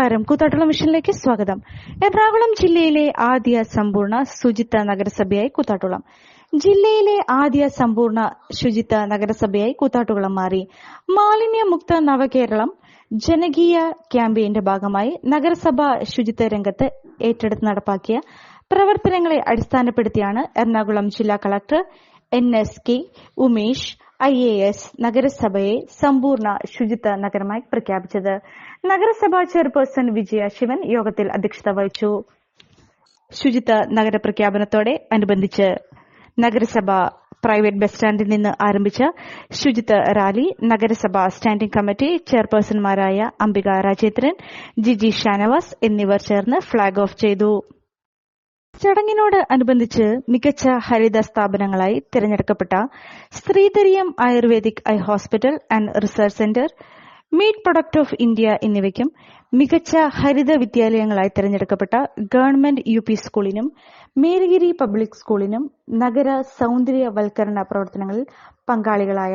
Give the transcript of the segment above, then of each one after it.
നമസ്കാരം. കൂത്താട്ടുള്ള മിഷനിലേക്ക് സ്വാഗതം. എറണാകുളം ജില്ലയിലെ ആദ്യ സമ്പൂർണ ശുചിത്വ നഗരസഭയായി കൂത്താട്ടുളം. ജില്ലയിലെ ആദ്യ സമ്പൂർണ ശുചിത്വ നഗരസഭയായി കൂത്താട്ടുകുളം മാറി. മാലിന്യമുക്ത നവകേരളം ജനകീയ ക്യാമ്പയിന്റെ ഭാഗമായി നഗരസഭ ശുചിത്വ രംഗത്ത് ഏറ്റെടുത്ത് നടപ്പാക്കിയ പ്രവർത്തനങ്ങളെ അടിസ്ഥാനപ്പെടുത്തിയാണ് എറണാകുളം ജില്ലാ collector N S K Umesh I A S നഗരസഭയെ സമ്പൂർണ ശുചിത്വ നഗരമായി പ്രഖ്യാപിച്ചത്. നഗരസഭാ ചെയർപേഴ്സൺ വിജയ ശിവൻ യോഗത്തിൽ അധ്യക്ഷത വഹിച്ചു. ശുചിത്വ നഗര പ്രഖ്യാപനത്തോടെ അനുബന്ധിച്ച് നഗരസഭ പ്രൈവറ്റ് ബസ് സ്റ്റാൻഡിൽ നിന്ന് ആരംഭിച്ച ശുചിത്വ റാലി നഗരസഭ സ്റ്റാൻഡിംഗ് കമ്മിറ്റി ചെയർപേഴ്സൺമാരായ അംബിക രാജേന്ദ്രൻ ജിജി ഷാനവാസ് എന്നിവർ ചേർന്ന് ഫ്ളാഗ് ഓഫ് ചെയ്തു. ചടങ്ങിനോട് അനുബന്ധിച്ച് മികച്ച ഹരിത സ്ഥാപനങ്ങളായി തിരഞ്ഞെടുക്കപ്പെട്ട Sreedhareeyam ayurvedic eye hospital and research centre meat product of India എന്നിവയ്ക്കും മികച്ച ഹരിത വിദ്യാലയങ്ങളായി തിരഞ്ഞെടുക്കപ്പെട്ട ഗവൺമെന്റ് യു പി സ്കൂളിനും മേരിഗിരി പബ്ലിക് സ്കൂളിനും നഗര സൗന്ദര്യവൽക്കരണ പ്രവർത്തനങ്ങളിൽ പങ്കാളികളായ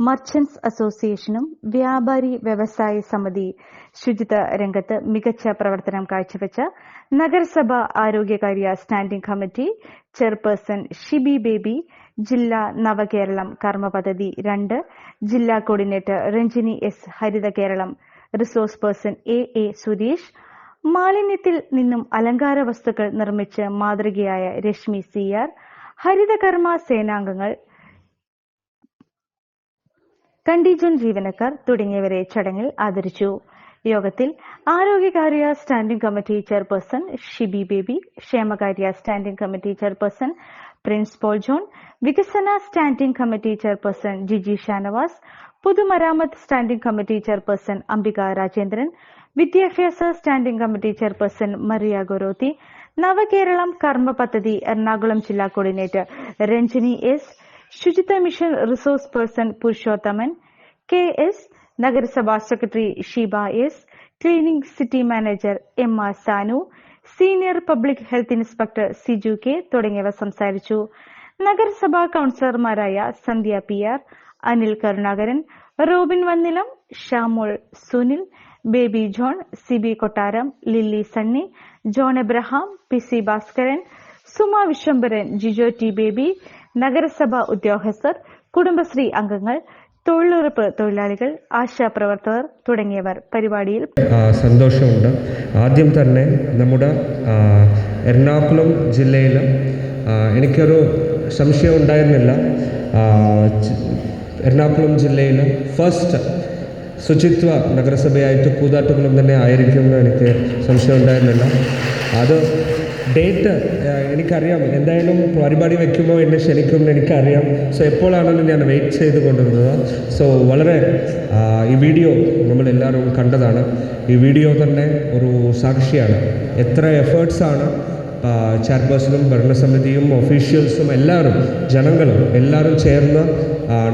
മർച്ചന്റ്സ് അസോസിയേഷനും വ്യാപാരി വ്യവസായ സമിതി ശുചിത്വ രംഗത്ത് മികച്ച പ്രവർത്തനം കാഴ്ചവെച്ച നഗരസഭ ആരോഗ്യകാര്യ standing committee chairperson Shibi Baby ജില്ലാ നവകേരളം കർമ്മ പദ്ധതി രണ്ട് ജില്ലാ coordinator Ranjini S Haritha Keralam resource person A A Suresh മാലിന്യത്തിൽ നിന്നും അലങ്കാര വസ്തുക്കൾ നിർമ്മിച്ച് മാതൃകയായ രശ്മി സി ആർ ഹരിതകർമ്മ സേനാംഗങ്ങൾ കണ്ടീജൻ ജീവനക്കാർ തുടങ്ങിയവരെ ചടങ്ങിൽ ആദരിച്ചു. യോഗത്തിൽ ആരോഗ്യകാര്യ standing committee chairperson Shibi Baby ക്ഷേമകാര്യ standing committee chairperson Prince Paul John വികസന standing committee chairperson Jiji Shanavas പൊതുമരാമത്ത് standing committee chairperson Ambika Rajendran വിദ്യാഭ്യാസ standing committee chairperson Maria Gorothi Navakeralam കർമ്മ പദ്ധതി എറണാകുളം ജില്ലാ coordinator Ranjini S Suchitwa mission resource person Purushothaman K S നഗരസഭാ secretary Sheeba S cleaning city manager M R Sanu senior public health inspector Siju K തുടങ്ങിയവർ സംസാരിച്ചു. നഗരസഭാ കൌൺസിലർമാരായ Sandhya P R Anil Karunakaran Robin Vannilam Shamol Sunil Baby John Sibi Kottaram Lilly Sunny John Abraham P C Bhaskaran Suma Viswambharan Jijo T Baby നഗരസഭാ ഉദ്യോഗസ്ഥർ കുടുംബശ്രീ അംഗങ്ങൾ തൊഴിലുറപ്പ് തൊഴിലാളികൾ ആശാപ്രവർത്തകർ തുടങ്ങിയവർ പരിപാടിയിൽ സന്തോഷമുണ്ട്. ആദ്യം തന്നെ നമ്മുടെ എറണാകുളം ജില്ലയിൽ എനിക്കൊരു സംശയം ഉണ്ടായിരുന്നില്ല. എറണാകുളം ജില്ലയിൽ ഫസ്റ്റ് ശുചിത്വ നഗരസഭയായിട്ട് കൂതാട്ടുകുളം തന്നെ ആയിരിക്കുമെന്ന് എനിക്ക് സംശയം ഉണ്ടായിരുന്നില്ല. അത് ഡേറ്റ് എനിക്കറിയാം. എന്തായാലും പരിപാടി വയ്ക്കുമ്പോൾ എന്നെ ക്ഷണിക്കുമെന്ന് എനിക്കറിയാം. സോ എപ്പോഴാണെന്ന് ഞാൻ വെയിറ്റ് ചെയ്ത് കൊണ്ടിരുന്നത്. സോ വളരെ ഈ വീഡിയോ നമ്മളെല്ലാവരും കണ്ടതാണ്. ഈ വീഡിയോ തന്നെ ഒരു സാക്ഷിയാണ്. എത്ര എഫേർട്സാണ് ചെയർപേഴ്സണും ഭരണസമിതിയും ഒഫീഷ്യൽസും എല്ലാവരും ജനങ്ങളും എല്ലാവരും ചേർന്ന്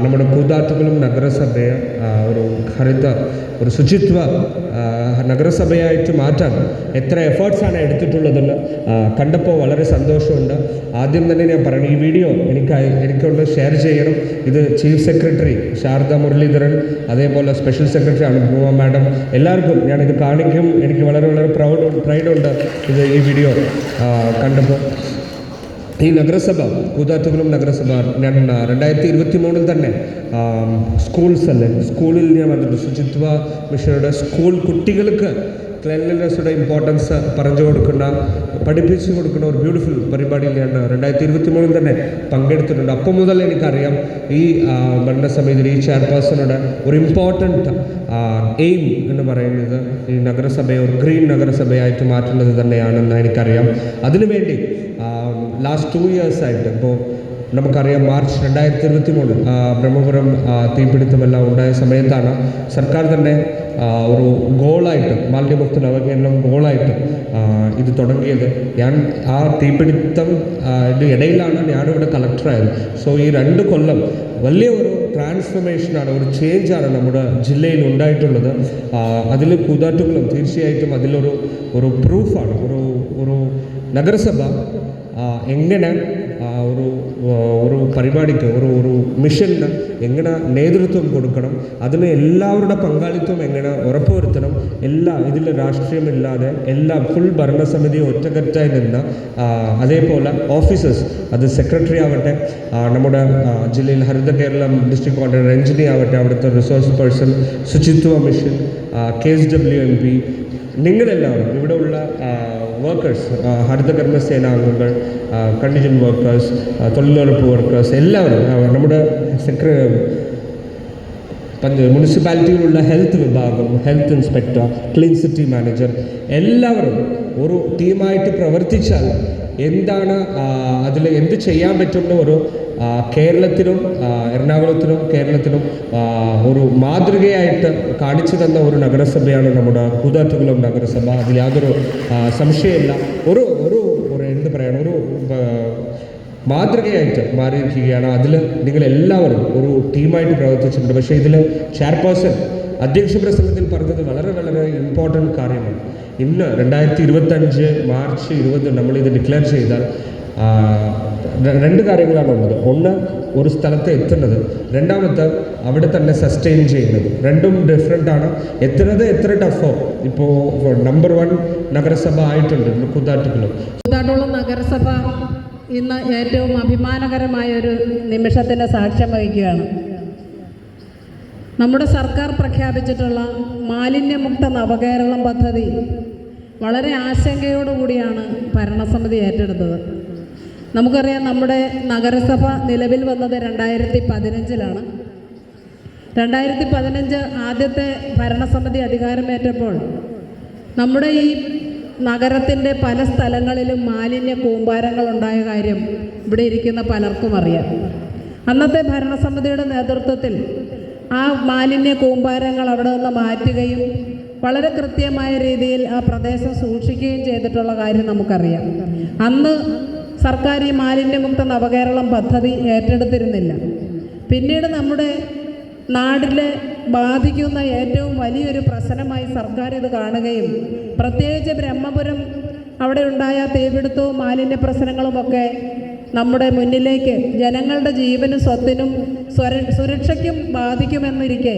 നമ്മുടെ കൂതാറ്റുകളും നഗരസഭയെ ഒരു ഹരിത ഒരു ശുചിത്വ നഗരസഭയായിട്ട് മാറ്റാൻ എത്ര എഫേർട്സാണ് എടുത്തിട്ടുള്ളതെന്ന് കണ്ടപ്പോൾ വളരെ സന്തോഷമുണ്ട്. ആദ്യം തന്നെ ഞാൻ പറയണം ഈ വീഡിയോ എനിക്ക് എനിക്കൊന്ന് ഷെയർ ചെയ്യണം. ഇത് ചീഫ് സെക്രട്ടറി ശാരദ മുരളീധരൻ അതേപോലെ സ്പെഷ്യൽ സെക്രട്ടറി അനുഭവ മാഡം എല്ലാവർക്കും ഞാനിത് കാണിക്കും. എനിക്ക് വളരെ വളരെ പ്രൗഡ് പ്രൈഡുണ്ട് ഇത് ഈ വീഡിയോ കണ്ടപ്പോൾ ഈ നഗരസഭ കൂതാറ്റുകുളം നഗരസഭ രണ്ടായിരത്തി ഇരുപത്തി മൂന്നിൽ തന്നെ സ്കൂൾസ് അല്ലേ സ്കൂളിൽ ഞാൻ പറഞ്ഞിട്ടുണ്ട്. ശുചിത്വ മിഷനുടെ സ്കൂൾ കുട്ടികൾക്ക് ക്ലെൻലിനെസ്സുടെ ഇമ്പോർട്ടൻസ് പറഞ്ഞു കൊടുക്കുന്ന പഠിപ്പിച്ചു കൊടുക്കുന്ന ഒരു ബ്യൂട്ടിഫുൾ പരിപാടിയിൽ ഞാൻ രണ്ടായിരത്തി ഇരുപത്തി മൂന്നിൽ തന്നെ പങ്കെടുത്തിട്ടുണ്ട്. അപ്പം മുതൽ എനിക്കറിയാം ഈ ഭരണസമിതിയിൽ ഈ ചെയർപേഴ്സണുടെ ഒരു ഇമ്പോർട്ടന്റ് എയിം എന്ന് പറയുന്നത് ഈ നഗരസഭയെ ഒരു ഗ്രീൻ നഗരസഭയായിട്ട് മാറ്റുന്നത് തന്നെയാണെന്ന് എനിക്കറിയാം. അതിനുവേണ്ടി ലാസ്റ്റ് ടു ഇയേഴ്സായിട്ട് ഇപ്പോൾ നമുക്കറിയാം മാർച്ച് രണ്ടായിരത്തി ഇരുപത്തി മൂന്ന് ബ്രഹ്മപുരം തീപിടുത്തമെല്ലാം ഉണ്ടായ സമയത്താണ് സർക്കാർ തന്നെ ഒരു ഗോളായിട്ട് മാലിന്യമുക്ത നവകേരളം ഗോളായിട്ട് ഇത് തുടങ്ങിയത്. ഞാൻ ആ തീപിടുത്തം ഇടയിലാണ് ഞാനിവിടെ കളക്ടറായത്. സോ ഈ രണ്ട് കൊല്ലം വലിയ ഒരു ട്രാൻസ്ഫർമേഷനാണ് ഒരു ചേഞ്ചാണ് നമ്മുടെ ജില്ലയിൽ ഉണ്ടായിട്ടുള്ളത്. അതിൽ കൂതാറ്റുകളും തീർച്ചയായിട്ടും അതിലൊരു ഒരു പ്രൂഫാണ്. ഒരു ഒരു നഗരസഭ എങ്ങനെ ഒരു ഒരു പരിപാടിക്ക് ഒരു ഒരു മിഷന് എങ്ങനെ നേതൃത്വം കൊടുക്കണം അതിന് എല്ലാവരുടെ പങ്കാളിത്തം എങ്ങനെ ഉറപ്പുവരുത്തണം എല്ലാ ഇതിൽ രാഷ്ട്രീയമില്ലാതെ എല്ലാ ഫുൾ ഭരണസമിതി ഒറ്റക്കെട്ടായി നിന്ന് അതേപോലെ ഓഫീസേഴ്സ് അത് സെക്രട്ടറി ആവട്ടെ നമ്മുടെ ജില്ലയിൽ Haritha Keralam district coordinator engineer ആവട്ടെ അവിടുത്തെ resource person Suchitwa mission K S W M P നിങ്ങളെല്ലാവരും ഇവിടെയുള്ള വർക്കേഴ്സ് ഹരിതകർമ്മ അംഗങ്ങൾ കണ്ടിജൻ വർക്കേഴ്സ് തൊഴിലുറപ്പ് വർക്കേഴ്സ് എല്ലാവരും നമ്മുടെ സെക്ര പഞ്ച മുനിസിപ്പാലിറ്റിയിലുള്ള ഹെൽത്ത് വിഭാഗം health inspector clean city manager എല്ലാവരും ഒരു ടീമായിട്ട് പ്രവർത്തിച്ചാൽ എന്താണ് അതിൽ എന്ത് ചെയ്യാൻ പറ്റുന്ന ഒരു കേരളത്തിനും എറണാകുളത്തിനും കേരളത്തിനും ഒരു മാതൃകയായിട്ട് കാണിച്ചു തന്ന ഒരു നഗരസഭയാണ് നമ്മുടെ കൂതാത്തുകുളം നഗരസഭ. അതിൽ യാതൊരു സംശയമില്ല. ഒരു ഒരു ഒരു എന്ത് പറയണം ഒരു മാതൃകയായിട്ട് മാറിയിരിക്കുകയാണ്. അതിൽ നിങ്ങൾ എല്ലാവരും ഒരു ടീമായിട്ട് പ്രവർത്തിച്ചിട്ടുണ്ട്. പക്ഷേ ഇതിൽ ചെയർപേഴ്സൺ അധ്യക്ഷ പ്രസംഗത്തിൽ പറഞ്ഞത് വളരെ വളരെ ഇമ്പോർട്ടന്റ് കാര്യമാണ്. ഇന്ന് രണ്ടായിരത്തി ഇരുപത്തഞ്ച് മാർച്ച് ഇരുപത് നമ്മളിത് ഡിക്ലെയർ ചെയ്താൽ രണ്ട് കാര്യങ്ങളാണ് ഉള്ളത്. ഒന്ന് ഒരു സ്ഥലത്ത് എത്തുന്നത്. രണ്ടാമത്തെ അവിടെ തന്നെ സസ്റ്റെയിൻ ചെയ്യുന്നത്. രണ്ടും ഡിഫറെന്റ് ആണ്. എത്തുന്നത് എത്ര ടഫോ ഇപ്പോൾ നമ്പർ വൺ നഗരസഭ ആയിട്ടുണ്ട് കൂത്താട്ടുകളും കൂത്താട്ടുള്ള നഗരസഭ ഇന്ന് ഏറ്റവും അഭിമാനകരമായ ഒരു നിമിഷത്തിന്റെ സാക്ഷ്യം വഹിക്കുകയാണ്. നമ്മുടെ സർക്കാർ പ്രഖ്യാപിച്ചിട്ടുള്ള മാലിന്യമുക്ത നവകേരളം പദ്ധതി വളരെ ആശങ്കയോടുകൂടിയാണ് ഭരണസമിതി ഏറ്റെടുത്തത്. നമുക്കറിയാം നമ്മുടെ നഗരസഭ നിലവിൽ വന്നത് രണ്ടായിരത്തി പതിനഞ്ചിലാണ് രണ്ടായിരത്തി പതിനഞ്ച് ആദ്യത്തെ ഭരണസമിതി അധികാരമേറ്റപ്പോൾ നമ്മുടെ ഈ നഗരത്തിന്റെ പല സ്ഥലങ്ങളിലും മാലിന്യ കൂമ്പാരങ്ങൾ ഉണ്ടായ കാര്യം ഇവിടെ ഇരിക്കുന്ന പലർക്കും അറിയാം. അന്നത്തെ ഭരണസമിതിയുടെ നേതൃത്വത്തിൽ ആ മാലിന്യ കൂമ്പാരങ്ങൾ അവിടെ നിന്ന് മാറ്റുകയും വളരെ കൃത്യമായ രീതിയിൽ ആ പ്രദേശം സൂക്ഷിക്കുകയും ചെയ്തിട്ടുള്ള കാര്യം നമുക്കറിയാം. അന്ന് സർക്കാർ ഈ മാലിന്യമുക്ത നവകേരളം പദ്ധതി ഏറ്റെടുത്തിരുന്നില്ല. പിന്നീട് നമ്മുടെ നാടിലെ ബാധിക്കുന്ന ഏറ്റവും വലിയൊരു പ്രശ്നമായി സർക്കാർ ഇത് കാണുകയും പ്രത്യേകിച്ച് ബ്രഹ്മപുരം അവിടെ ഉണ്ടായ തീപിടുത്തവും മാലിന്യ പ്രശ്നങ്ങളുമൊക്കെ നമ്മുടെ മുന്നിലേക്ക് ജനങ്ങളുടെ ജീവനും സ്വത്തിനും സ്വര സുരക്ഷയ്ക്കും ബാധിക്കുമെന്നിരിക്കെ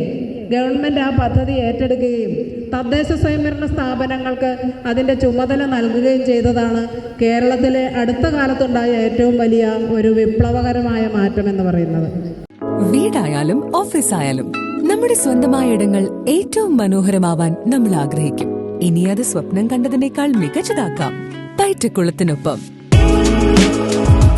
ഗവൺമെന്റ് ആ പദ്ധതി ഏറ്റെടുക്കുകയും തദ്ദേശ സ്വയംഭരണ സ്ഥാപനങ്ങൾക്ക് അതിന്റെ ചുമതല നൽകുകയും ചെയ്തതാണ് കേരളത്തിലെ അടുത്ത കാലത്തുണ്ടായ ഏറ്റവും വലിയ ഒരു വിപ്ലവകരമായ മാറ്റം എന്ന് പറയുന്നത്. വീടായാലും ഓഫീസായാലും നമ്മുടെ സ്വന്തമായ ഇടങ്ങൾ ഏറ്റവും മനോഹരമാവാൻ നമ്മൾ ആഗ്രഹിക്കും. ഇനി അത് സ്വപ്നം കണ്ടതിനേക്കാൾ മികച്ചതാക്കാം. പൈറ്റക്കുളത്തിനൊപ്പം.